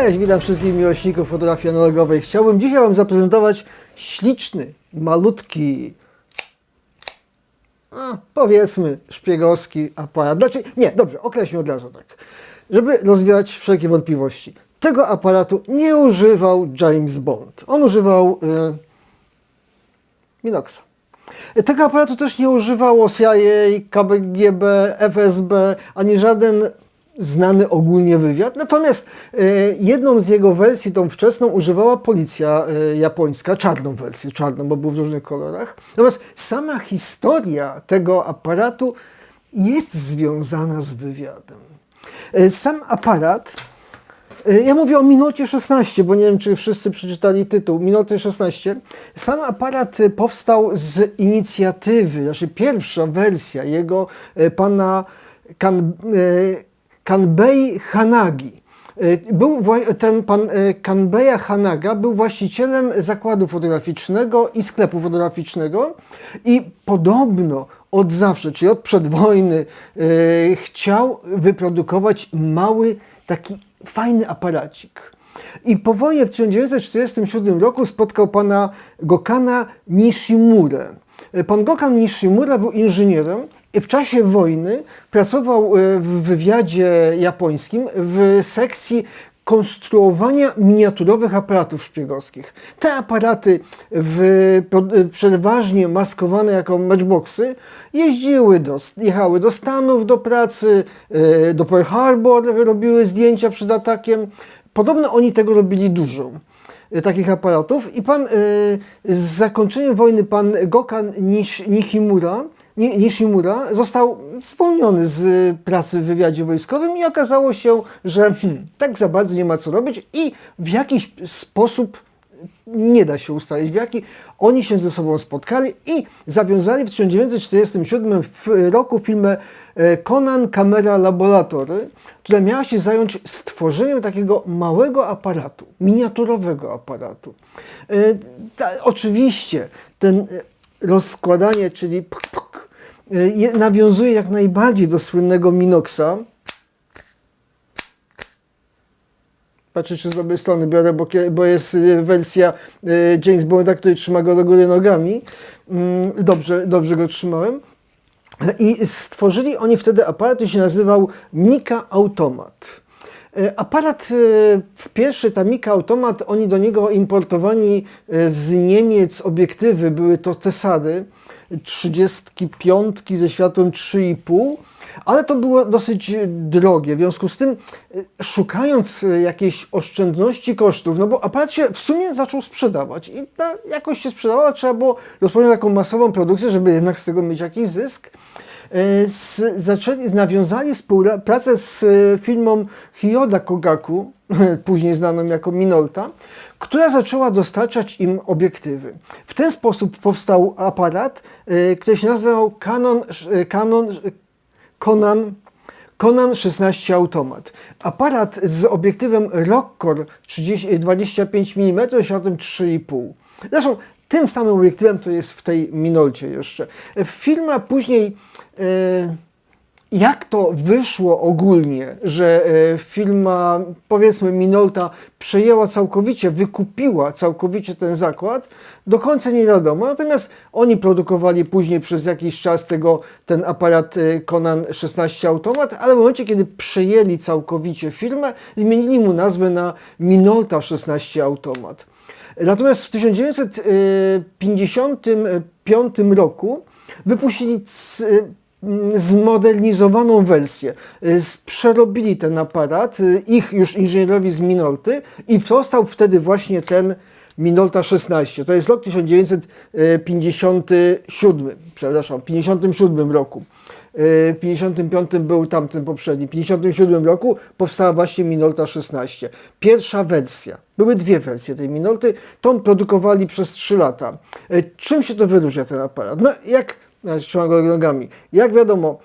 Cześć, witam wszystkich miłośników fotografii analogowej. Chciałbym dzisiaj Wam zaprezentować śliczny, malutki, a, powiedzmy szpiegowski aparat. Znaczy, nie, dobrze, określmy od razu tak. Żeby rozwiać wszelkie wątpliwości. Tego aparatu nie używał James Bond. On używał e, Minoxa. Tego aparatu też nie używało CIA, KGB, FSB, ani żaden znany ogólnie wywiad. Natomiast e, jedną z jego wersji, tą wczesną, używała policja e, japońska, czarną wersję, czarną, bo był w różnych kolorach. Natomiast sama historia tego aparatu jest związana z wywiadem. E, Sam aparat Ja mówię o minucie 16, bo nie wiem, czy wszyscy przeczytali tytuł. Minuty 16. Sam aparat powstał z inicjatywy, znaczy pierwsza wersja jego pana kan, Kanbei Hanagi. E, Był ten pan e, Kanbeya Hanaga był właścicielem zakładu fotograficznego i sklepu fotograficznego i podobno od zawsze, czyli od przedwojny, e, chciał wyprodukować mały, taki fajny aparacik. I po wojnie w 1947 roku spotkał pana Gokana Nishimurę. Pan Gokan Nishimura był inżynierem w czasie wojny pracował e, w wywiadzie japońskim w sekcji konstruowania miniaturowych aparatów szpiegowskich. Te aparaty, w, pro- e, przeważnie maskowane jako matchboxy, jeździły do, jechały do Stanów do pracy, e, do Pearl Harbor, robiły zdjęcia przed atakiem. Podobno oni tego robili dużo e, takich aparatów i pan e, z zakończeniem wojny pan Gokan Nish, Nishimura, Ni- Nishimura został zwolniony z e, pracy w wywiadzie wojskowym i okazało się, że hmm, tak za bardzo nie ma co robić i w jakiś sposób nie da się ustalić, w jaki oni się ze sobą spotkali i zawiązali w 1947 w- roku firmę e, Conan Camera Laboratory, która miała się zająć stworzeniem takiego małego aparatu, miniaturowego aparatu. E, Ta, oczywiście ten e, rozkładanie, czyli nawiązuje jak najbardziej do słynnego Minoxa, Patrzę, czy z dobrej strony biorę, bo, bo jest y, wersja y, James Bonda, który trzyma go do góry nogami. Mm, Dobrze, dobrze go trzymałem. I stworzyli oni wtedy aparat, który się nazywał Mika Automat. E, Aparat e, pierwszy, ta Mika Automat, oni do niego importowani e, z Niemiec obiektywy, były to Tesady 35 ze światłem 3,5, ale to było dosyć drogie. W związku z tym, e, szukając e, jakiejś oszczędności kosztów, no bo aparat się w sumie zaczął sprzedawać i ta jakoś się sprzedawała, trzeba było rozpocząć taką masową produkcję, żeby jednak z tego mieć jakiś zysk. E, z, zaczęli, nawiązali współpracę z e, firmą Hyoda Kogaku, później znaną jako Minolta, która zaczęła dostarczać im obiektywy. W ten sposób powstał aparat, e, który się nazywał Canon, e, Canon Conan Conan 16 Automat. Aparat z obiektywem Rockcore 30, 25 mm światłem 3,5. Zresztą tym samym obiektywem to jest w tej Minolcie jeszcze. Firma później e, jak to wyszło ogólnie, że e, firma, powiedzmy Minolta, przejęła całkowicie, wykupiła całkowicie ten zakład, do końca nie wiadomo. Natomiast oni produkowali później przez jakiś czas tego, ten aparat e, Conan 16 Automat, ale w momencie, kiedy przejęli całkowicie firmę, zmienili mu nazwę na Minolta 16 Automat. Natomiast w 1955 roku wypuścili zmodernizowaną wersję. Y, Przerobili ten aparat, y, ich już inżynierowi z Minolty i powstał wtedy właśnie ten Minolta 16. To jest rok 1957, przepraszam, w 57 roku. Y, W 55 był tamten poprzedni. W 57 roku powstała właśnie Minolta 16. Pierwsza wersja. Były dwie wersje tej Minolty. Tą produkowali przez 3 lata. Czym się to wyróżnia ten aparat? No jak, ja trzymam go nogami. Jak wiadomo,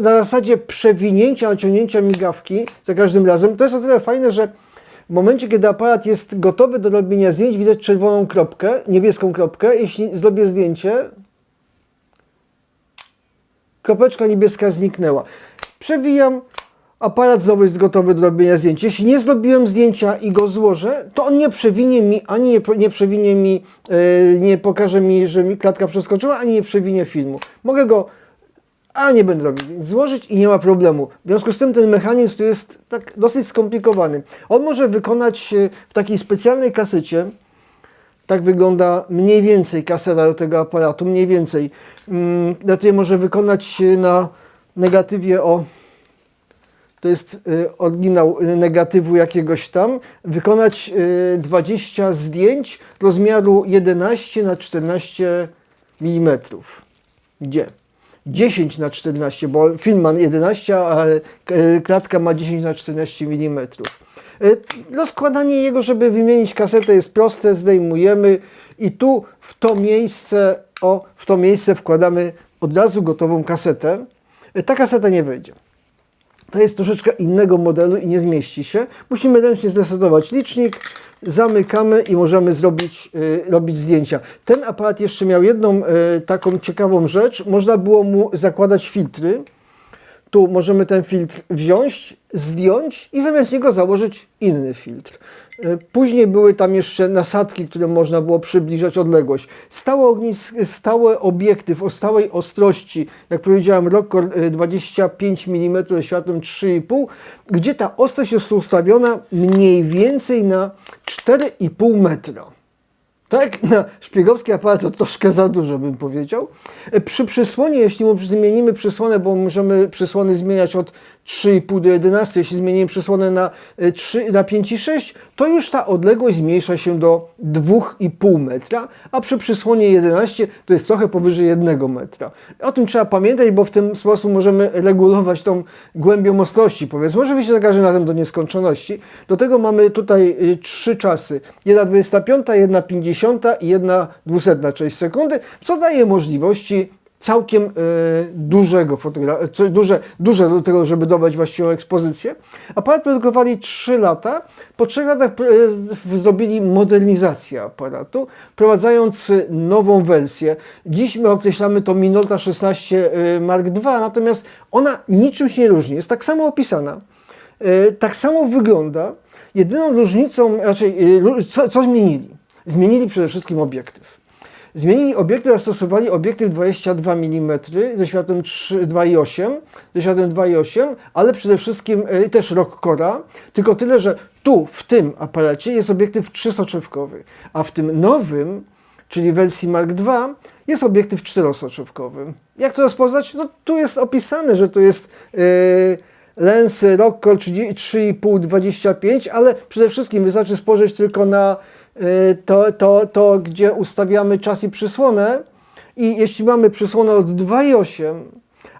na zasadzie przewinięcia, naciągnięcia migawki za każdym razem, to jest o tyle fajne, że w momencie, kiedy aparat jest gotowy do robienia zdjęć, widać czerwoną kropkę, niebieską kropkę. Jeśli zrobię zdjęcie, kropeczka niebieska zniknęła. Przewijam, aparat znowu jest gotowy do robienia zdjęć. Jeśli nie zrobiłem zdjęcia i go złożę, to on nie przewinie mi, ani nie, nie przewinie mi, e, nie pokaże mi, że mi klatka przeskoczyła, ani nie przewinie filmu. Mogę go, a nie będę robił, złożyć i nie ma problemu. W związku z tym ten mechanizm tu jest tak dosyć skomplikowany. On może wykonać w takiej specjalnej kasecie, tak wygląda mniej więcej kaseta do tego aparatu, mniej więcej. Mm, Na której może wykonać na negatywie o to jest y, oryginał y, negatywu jakiegoś tam, wykonać y, 20 zdjęć rozmiaru 11 na 14 mm. Gdzie? 10 na 14, bo film ma 11, a y, klatka ma 10 na 14 mm. Y, Rozkładanie jego, żeby wymienić kasetę jest proste, zdejmujemy i tu w to miejsce, o, w to miejsce wkładamy od razu gotową kasetę. Y, Ta kaseta nie wejdzie. To jest troszeczkę innego modelu i nie zmieści się. Musimy ręcznie zresetować licznik, zamykamy i możemy zrobić, y, robić zdjęcia. Ten aparat jeszcze miał jedną y, taką ciekawą rzecz. Można było mu zakładać filtry. Tu możemy ten filtr wziąć, zdjąć i zamiast niego założyć inny filtr. Y, Później były tam jeszcze nasadki, które można było przybliżać odległość. Stały, ognis, stały obiektyw o stałej ostrości, jak powiedziałem, Rockcore y, 25 mm światłem 3,5, gdzie ta ostrość jest ustawiona mniej więcej na 4,5 metra. Tak, na szpiegowski aparat to troszkę za dużo bym powiedział. E, Przy przysłonie, jeśli zmienimy przysłonę, bo możemy przysłony zmieniać od 3,5 do 11, jeśli zmienimy przysłonę na, e, 3, na 5,6, to już ta odległość zmniejsza się do 2,5 metra, a przy przysłonie 11 to jest trochę powyżej 1 metra. O tym trzeba pamiętać, bo w ten sposób możemy regulować tą głębią ostrości, powiedzmy. Oczywiście za każdym razem do nieskończoności. Do tego mamy tutaj y, trzy czasy. 1,25, 1,50 i 1,200 część sekundy, co daje możliwości całkiem y, dużego fotogra- co duże, duże do tego, żeby dobrać właściwą ekspozycję. Aparat produkowali 3 lata. Po 3 latach y, zrobili modernizację aparatu, wprowadzając y, nową wersję. Dziś my określamy to Minolta 16 y, Mark II, natomiast ona niczym się nie różni. Jest tak samo opisana. Tak samo wygląda. Jedyną różnicą, raczej co, co zmienili? Zmienili przede wszystkim obiektyw. Zmienili obiektyw, zastosowali obiektyw 22 mm ze światłem 3 2,8, ze światłem 2,8, ale przede wszystkim y, też Rockcora, tylko tyle, że tu, w tym aparacie jest obiektyw trzysoczewkowy, a w tym nowym, czyli wersji Mark II, jest obiektyw czterosoczewkowy. Jak to rozpoznać? No tu jest opisane, że to jest yy, lens Rockcore 3,5-25, ale przede wszystkim wystarczy spojrzeć tylko na to, to, to, gdzie ustawiamy czas i przysłonę i jeśli mamy przysłonę od 2,8,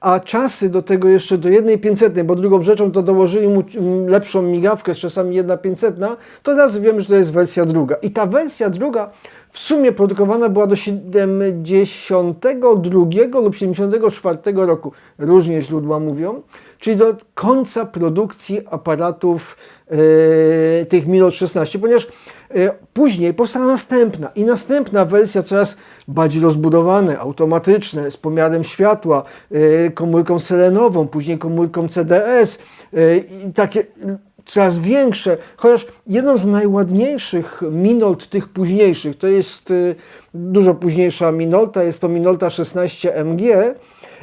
a czasy do tego jeszcze do 1,500, bo drugą rzeczą to dołożyli mu mm, lepszą migawkę z czasami 1,500, to teraz wiemy, że to jest wersja druga. I ta wersja druga w sumie produkowana była do 72 lub 74 roku, różnie źródła mówią, czyli do końca produkcji aparatów e, tych Minot 16, ponieważ e, później powstała następna i następna wersja coraz bardziej rozbudowane, automatyczne, z pomiarem światła, e, komórką selenową, później komórką CDS i takie coraz większe, chociaż jedną z najładniejszych Minolt tych późniejszych, to jest y, dużo późniejsza Minolta, jest to Minolta 16 MG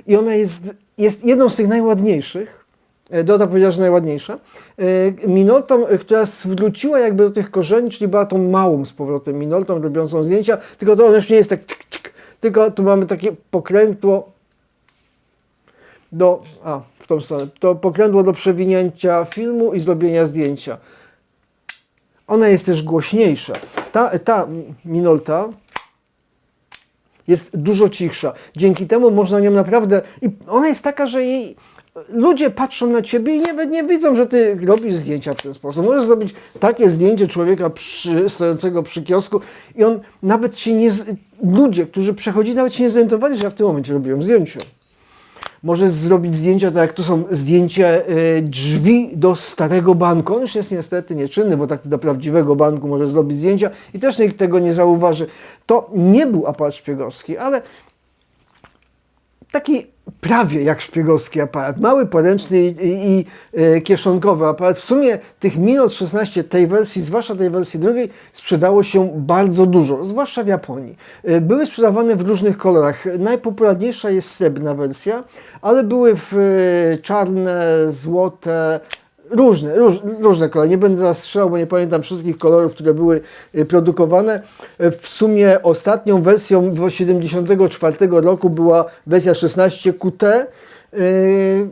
i ona jest, jest jedną z tych najładniejszych, e, Doda powiedziała, że najładniejsza, e, Minoltą, e, która zwróciła jakby do tych korzeni, czyli była tą małą z powrotem Minoltą, robiącą zdjęcia, tylko to ona już nie jest tak tylko tu mamy takie pokrętło do, a, w tą stronę, to pokrętło do przewinięcia filmu i zrobienia zdjęcia. Ona jest też głośniejsza. Ta, ta Minolta jest dużo cichsza. Dzięki temu można nią naprawdę... I ona jest taka, że jej... Ludzie patrzą na ciebie i nawet nie widzą, że ty robisz zdjęcia w ten sposób. Możesz zrobić takie zdjęcie człowieka przy, stojącego przy kiosku i on nawet się nie... Ludzie, którzy przechodzili, nawet się nie zorientowali, że ja w tym momencie robiłem zdjęcie. Możesz zrobić zdjęcia, tak jak tu są zdjęcia e, drzwi do starego banku. On już jest niestety nieczynny, bo tak do prawdziwego banku możesz zrobić zdjęcia i też nikt tego nie zauważy. To nie był aparat szpiegowski, ale taki prawie jak szpiegowski aparat. Mały, poręczny i, i, i e, kieszonkowy aparat. W sumie tych Minot 16 tej wersji, zwłaszcza tej wersji drugiej, sprzedało się bardzo dużo, zwłaszcza w Japonii. E, Były sprzedawane w różnych kolorach. Najpopularniejsza jest srebrna wersja, ale były w e, czarne, złote, Różne, róż, różne kolory. Nie będę teraz strzelał, bo nie pamiętam wszystkich kolorów, które były y, produkowane. Y, W sumie ostatnią wersją z 1974 roku była wersja 16 QT, y,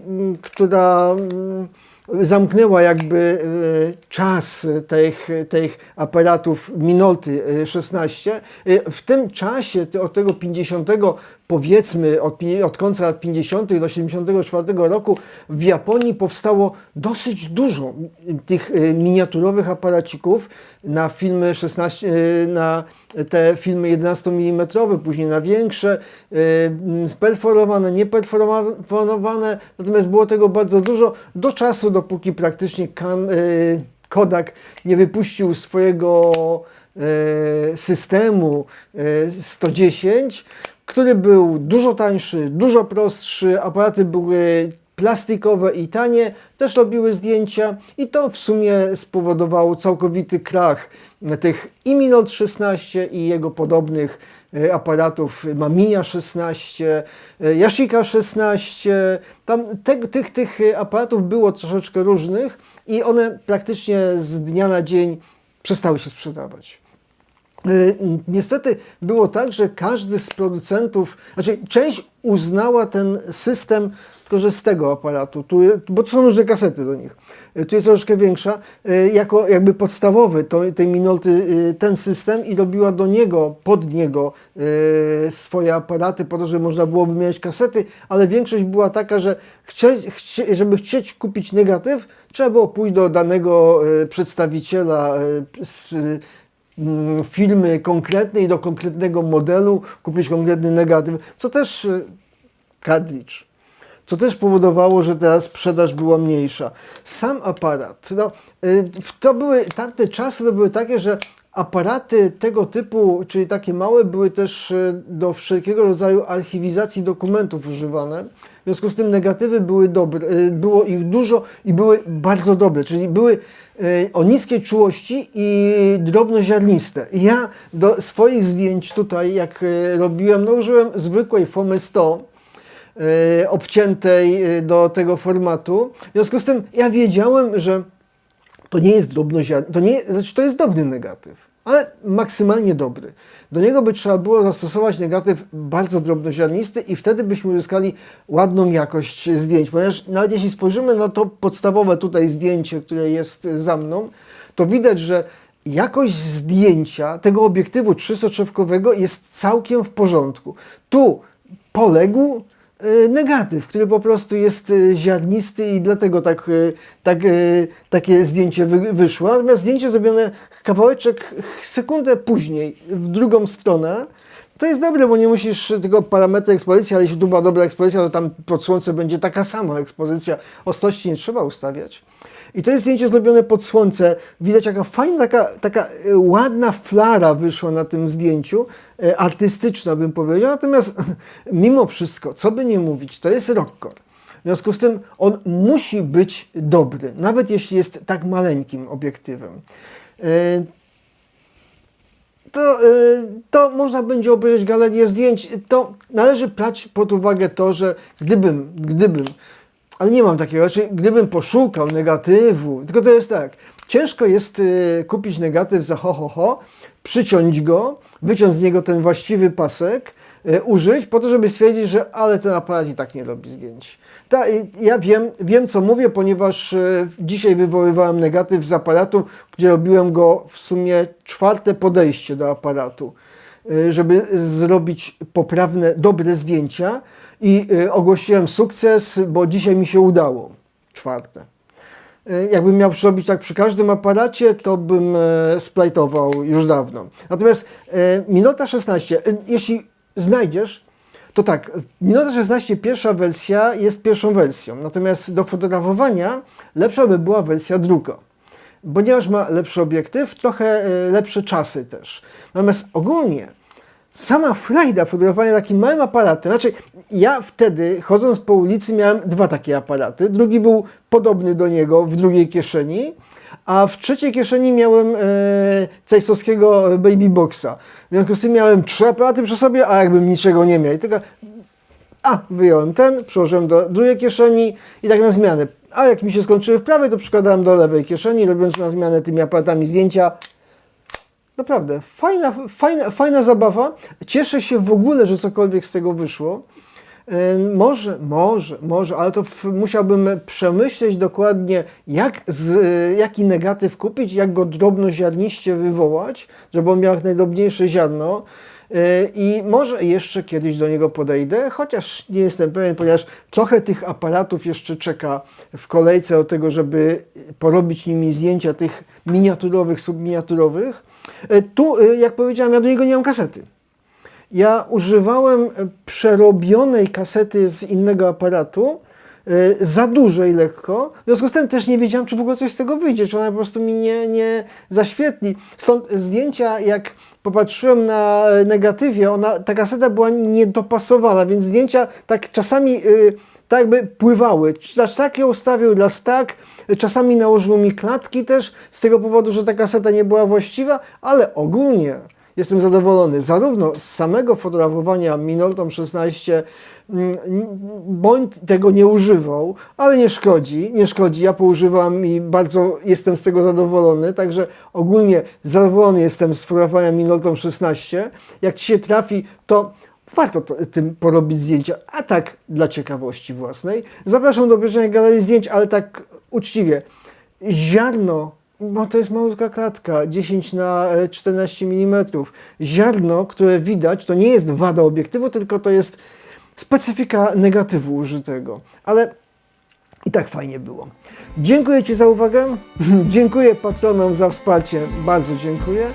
mm, która mm, zamknęła jakby y, czas tych, tych aparatów Minolty y, 16. Y, W tym czasie, od tego 50 powiedzmy od, od końca lat 50. do 74 roku w Japonii powstało dosyć dużo tych y, miniaturowych aparacików na filmy 16, y, na te filmy 11 mm, później na większe, mm, sperforowane, nieperforowane, natomiast było tego bardzo dużo do czasu, dopóki praktycznie Kodak nie wypuścił swojego e, systemu e, 110, który był dużo tańszy, dużo prostszy, aparaty były plastikowe i tanie, też robiły zdjęcia i to w sumie spowodowało całkowity krach tych i Minolta 16 i jego podobnych e, aparatów Mamiya 16, e, Yashica 16, tam te, tych, tych aparatów było troszeczkę różnych i one praktycznie z dnia na dzień przestały się sprzedawać. Y, Niestety było tak, że każdy z producentów, znaczy część uznała ten system tylko, że z tego aparatu, tu, bo to są różne kasety do nich, Y, tu jest troszeczkę większa, y, jako jakby podstawowy to, tej Minolty y, ten system i robiła do niego, pod niego swoje aparaty po to, żeby można byłoby mieć kasety, ale większość była taka, że chcie, żeby chcieć kupić negatyw, trzeba było pójść do danego przedstawiciela z, mm, filmy konkretnej do konkretnego modelu, kupić konkretny negatyw, co też y, cartridge, co też powodowało, że teraz sprzedaż była mniejsza. Sam aparat, no, y, to były, tamte czasy to były takie, że aparaty tego typu, czyli takie małe, były też y, do wszelkiego rodzaju archiwizacji dokumentów używane. W związku z tym negatywy były dobre, y, było ich dużo i były bardzo dobre, czyli były y, o niskiej czułości i drobnoziarniste. Ja do swoich zdjęć tutaj, jak robiłem, no użyłem zwykłej Fomy 100, y, obciętej do tego formatu. W związku z tym ja wiedziałem, że to nie jest drobnoziarny, to nie, znaczy to jest dobry negatyw, ale maksymalnie dobry. Do niego by trzeba było zastosować negatyw bardzo drobnoziarnisty i wtedy byśmy uzyskali ładną jakość zdjęć, ponieważ nawet jeśli spojrzymy na to podstawowe tutaj zdjęcie, które jest za mną, to widać, że jakość zdjęcia tego obiektywu 300-trzewkowego jest całkiem w porządku. Tu poległ negatyw, który po prostu jest y, ziarnisty i dlatego tak, y, tak, takie zdjęcie wy, wyszło. Natomiast zdjęcie zrobione kawałeczek sekundę później w drugą stronę, to jest dobre, bo nie musisz tego parametru ekspozycji, ale jeśli tu była dobra ekspozycja, to tam pod słońce będzie taka sama ekspozycja. Ostrości nie trzeba ustawiać. I to jest zdjęcie zrobione pod słońce. Widać jaka fajna, taka, taka e, ładna flara wyszła na tym zdjęciu, e, artystyczna bym powiedział. Natomiast mimo wszystko, co by nie mówić, to jest rockcore. W związku z tym on musi być dobry, nawet jeśli jest tak maleńkim obiektywem. To, y, to można będzie obejrzeć galerię zdjęć. To należy brać pod uwagę to, że gdybym, gdybym, ale nie mam takiego, znaczy gdybym poszukał negatywu, tylko to jest tak, ciężko jest y, kupić negatyw za ho, ho, ho, przyciąć go, wyciąć z niego ten właściwy pasek, użyć po to, żeby stwierdzić, że ale ten aparat i tak nie robi zdjęć. Ta, y, ja wiem, wiem, co mówię, ponieważ y, dzisiaj wywoływałem negatyw z aparatu, gdzie robiłem go w sumie czwarte podejście do aparatu, y, żeby zrobić poprawne, dobre zdjęcia i y, ogłosiłem sukces, bo dzisiaj mi się udało. Czwarte. Y, Jakbym miał zrobić tak przy każdym aparacie, to bym e, splajtował już dawno. Natomiast e, Minolta 16, e, jeśli znajdziesz, to tak, Minolta 16 pierwsza wersja jest pierwszą wersją, natomiast do fotografowania lepsza by była wersja druga. Ponieważ ma lepszy obiektyw, trochę e, lepsze czasy też. Natomiast ogólnie sama frajda fotografowania takim małym aparatem. Znaczy, ja wtedy, chodząc po ulicy, miałem dwa takie aparaty. Drugi był podobny do niego w drugiej kieszeni, a w trzeciej kieszeni miałem e, Cejsowskiego Baby Boxa. W związku z tym miałem trzy aparaty przy sobie, a jakbym niczego nie miał. I tylko, a, wyjąłem ten, przyłożyłem do drugiej kieszeni i tak na zmianę. A jak mi się skończyły w prawej, to przykładałem do lewej kieszeni, robiąc na zmianę tymi aparatami zdjęcia. Naprawdę, fajna, fajna, fajna zabawa. Cieszę się w ogóle, że cokolwiek z tego wyszło. E, Może, może, może, ale to musiałbym przemyśleć dokładnie, jak z, e, jaki negatyw kupić, jak go drobnoziarniście wywołać, żeby on miał jak najdrobniejsze ziarno. E, I może jeszcze kiedyś do niego podejdę, chociaż nie jestem pewien, ponieważ trochę tych aparatów jeszcze czeka w kolejce do tego, żeby porobić nimi zdjęcia tych miniaturowych, subminiaturowych. E, Tu, e, jak powiedziałem, ja do niego nie mam kasety. Ja używałem e, przerobionej kasety z innego aparatu, za dużej lekko. W związku z tym też nie wiedziałem, czy w ogóle coś z tego wyjdzie, czy ona po prostu mi nie, nie zaświetli. Stąd zdjęcia, jak popatrzyłem na negatywie, ona, ta kaseta była niedopasowana, więc zdjęcia tak czasami y, tak jakby pływały. Tak ją ustawił raz tak, czasami nałożył mi klatki też z tego powodu, że ta kaseta nie była właściwa, ale ogólnie jestem zadowolony zarówno z samego fotografowania Minoltą 16, mm, bądź tego nie używał, ale nie szkodzi, nie szkodzi, ja poużywam i bardzo jestem z tego zadowolony, także ogólnie zadowolony jestem z fotografowania Minoltą 16. Jak Ci się trafi, to warto to, tym porobić zdjęcia, a tak dla ciekawości własnej. Zapraszam do obejrzenia galerii zdjęć, ale tak uczciwie. Ziarno, bo to jest malutka klatka, 10 na e, 14 mm. Ziarno, które widać, to nie jest wada obiektywu, tylko to jest specyfika negatywu użytego. Ale i tak fajnie było. Dziękuję Ci za uwagę. dziękuję patronom za wsparcie. Bardzo dziękuję.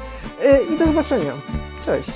E, I do zobaczenia. Cześć.